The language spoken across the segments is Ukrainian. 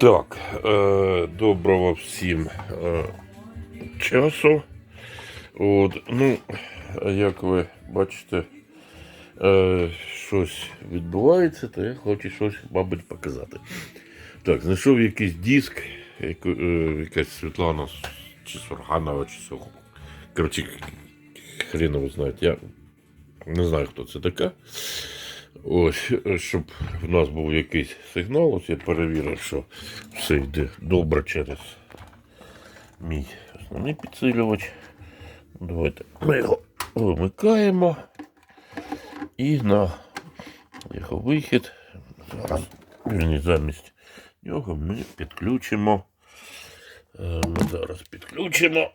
Так, е, доброго всім е, часу. От, ну, як ви бачите, е, щось відбувається, то я хочу щось, мабуть, показати. Так, знайшов якийсь диск, яку, е, якась Світлана чи Сурганова, чи Сох. Коротше, хрен його знає. Я не знаю, хто це така. Ось, е, щоб в нас був якийсь сигнал, ось я перевірив, що все йде добре через мій основний підсилювач. Давайте ми його вимикаємо. І на його вихід. Зараз, замість нього ми підключимо. Е, Ми зараз підключимо.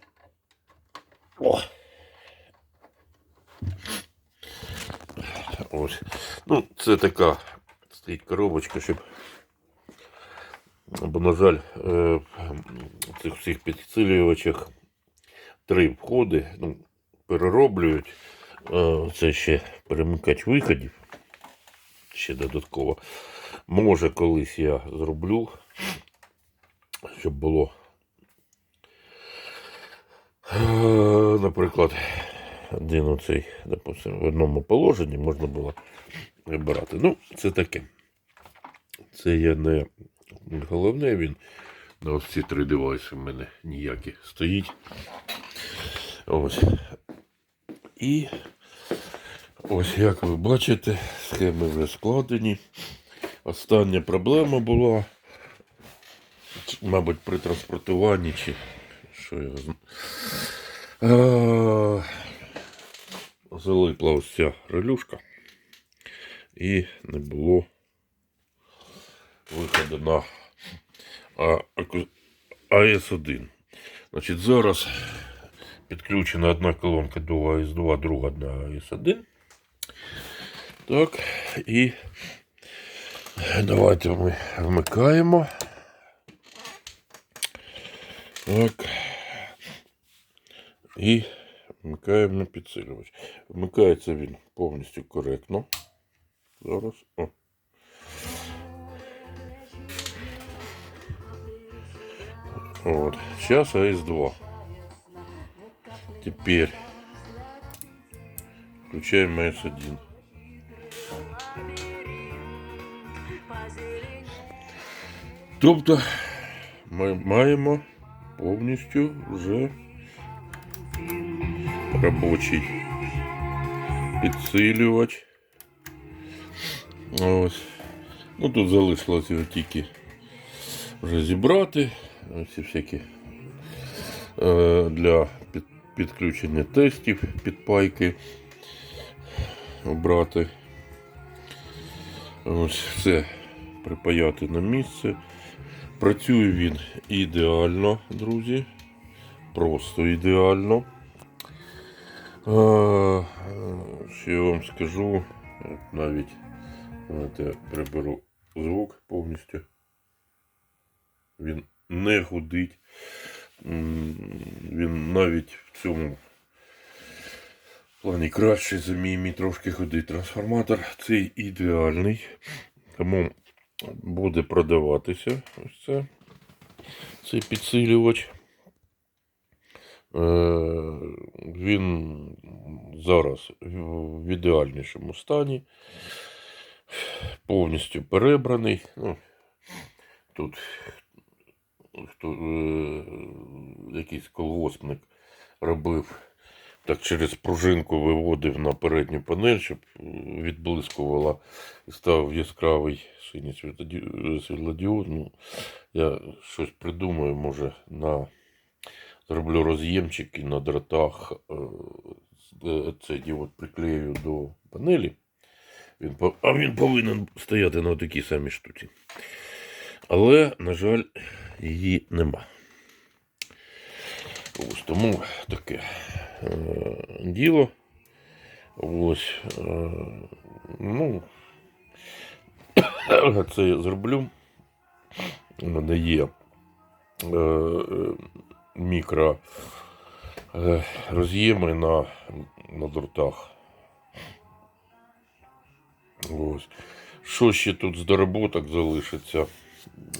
О! Ось. Ну, це така стоїть коробочка, щоб. Бо, на жаль, е, цих всіх підсилювачах три входи ну, перероблюють. Е, Це ще перемикач виходів. Ще додатково. Може, колись я зроблю, щоб було. е, Наприклад, один оцей, допустим, в одному положенні можна було вибирати. Ну, це таке. Це є не головне, він на ось ці три девайси в мене ніякі стоїть. Ось. І ось як ви бачите, схеми вже складені. Остання проблема була, мабуть, при транспортуванні, чи що я знаю. Залипла ось ця релюшка. І не було виходу на АС1. Значить, зараз підключена одна колонка до АС2, друга на АС1. Так, і давайте ми вмикаємо. Так. І вмикаємо на підсилювач. Вмикається він повністю коректно. Зараз. О. Вот. Сейчас АС2. Теперь включаем АС1. Тобто ми маємо повністю вже робочий підсилювач. Ось. Ну тут залишилось його тільки вже зібрати. Ці всякі е, для під, підключення тестів підпайки обрати. Ось все припаяти на місце. Працює він ідеально, друзі. Просто ідеально. Що я вам скажу, навіть знаєте, приберу звук повністю. Він не гудить. Він навіть в цьому плані кращий за мій, мій трошки ходить трансформатор. Цей ідеальний. Тому буде продаватися ось це, цей підсилювач. Е, Він зараз в ідеальнішому стані. Повністю перебраний. Ну, тут хто, е, якийсь колгоспник робив, так через пружинку виводив на передню панель, щоб е, відблискувала і став яскравий синій світлоді- світлодіод. Ну, я щось придумаю, може, на зроблю роз'ємчик і на дротах е, е, цей діод приклею до панелі. Він, а він повинен стояти на такій самій штуці. Але, на жаль, її нема. Ось тому таке е, діло. Ось. Е, ну, це я зроблю. Надає е, е, мікро е, роз'єми на, на дротах. Ось. Що ще тут з доработок залишиться?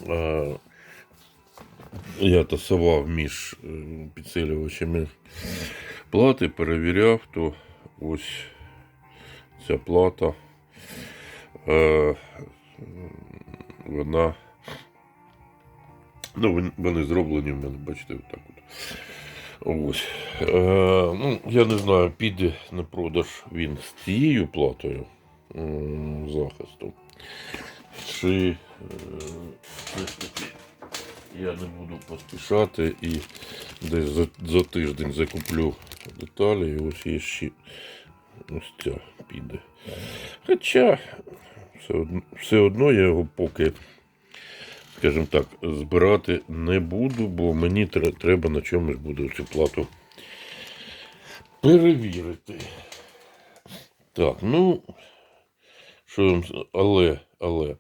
Е, я тасував між е, підсилювачами плати, перевіряв, то ось ця плата. Е, вона. Ну, вон- вони зроблені в мене, бачите, отак от. Ось. Е, ну, я не знаю, піде на продаж він з цією платою м, захисту. Чи е, все я не буду поспішати і десь за, за тиждень закуплю деталі, і ось є ще ось ця піде. Хоча все одно, все одно я його поки, скажімо так, збирати не буду, бо мені треба на чомусь буде цю плату перевірити. Так, ну, що вам але, але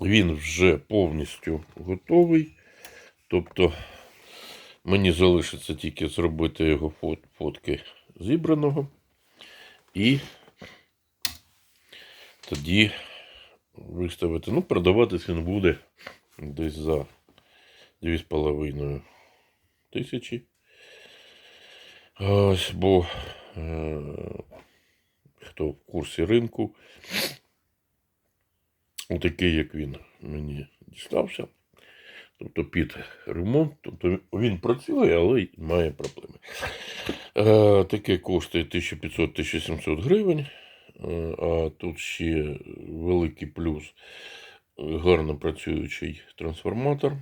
він вже повністю готовий. Тобто мені залишиться тільки зробити його фот, фотки зібраного. І тоді виставити. Ну, продаватись він буде десь за 2,5 тисячі. Ось, бо е, хто в курсі ринку, отакий, як він мені дістався. Тобто під ремонт, тобто він працює, але має проблеми. Е, таке коштує 1500-1700 гривень. Е, А тут ще великий плюс гарно працюючий трансформатор.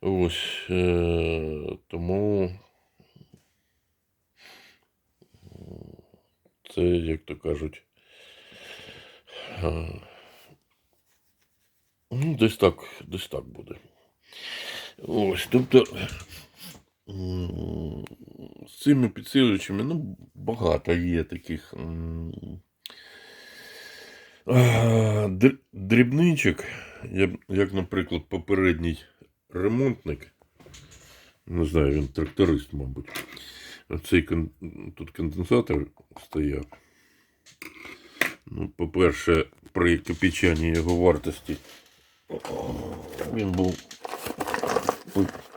Ось е, тому це, як то кажуть, е, ну, десь так, десь так буде. Ось, тобто з цими підсилювачами ну, багато є таких дрібничок, як, наприклад, попередній ремонтник. Не знаю, він тракторист, мабуть. Кон... тут конденсатор стояв. Ну, по-перше, при копійчанні його вартості він був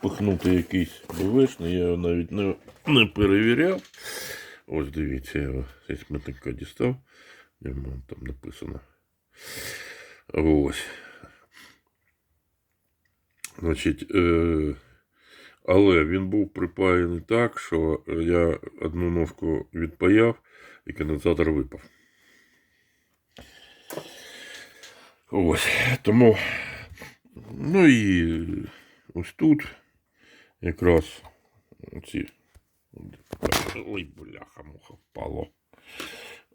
пихнутий якийсь БВшний, я його навіть не, не перевіряв. Ось дивіться, я його зі смітника дістав. Йому там написано. Ось. Значить, е, але він був припаяний так, що я одну ножку відпаяв і конденсатор випав. Ось. Тому. Ну і ось тут якраз ці. Ой, бляха, муха впало.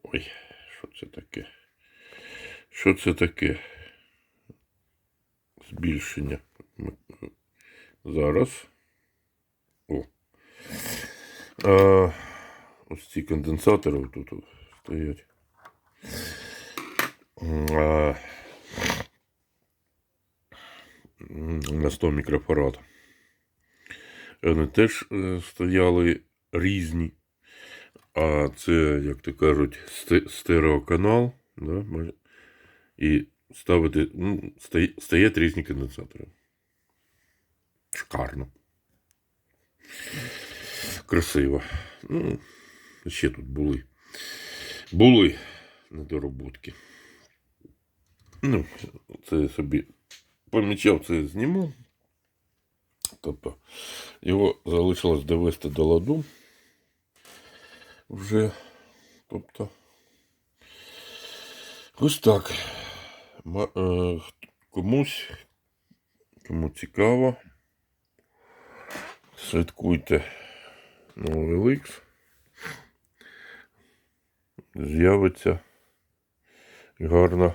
Ой, що це таке? Що це таке? Збільшення. Зараз. О. А, ось ці конденсатори тут стоять. А, на 100 мікрофарад. Вони теж е, стояли різні. А це, як то кажуть, стереоканал. Да? І ставити, ну, стоять різні конденсатори. Шикарно. Красиво. Ну, ще тут були. Були недороботки. Ну, це собі помічав, це зніму. Тобто його залишилось довести до ладу. Вже. Тобто. Ось так. Е, комусь, кому цікаво, слідкуйте на OLX. З'явиться гарна,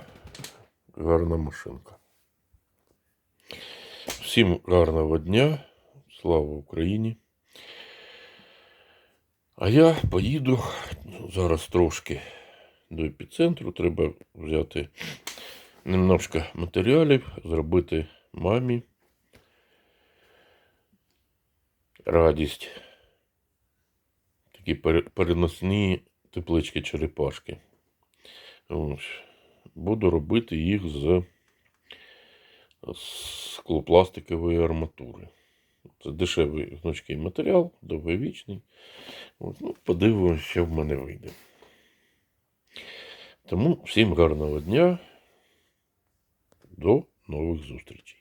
гарна машинка. Всім гарного дня. Слава Україні. А я поїду зараз трошки до епіцентру. Треба взяти немножко матеріалів, зробити мамі радість. Такі переносні теплички черепашки. Буду робити їх з, склопластикової арматури. Це дешевий гнучкий матеріал, довговічний. От, ну, подивимося, що в мене вийде. Тому всім гарного дня. До нових зустрічей.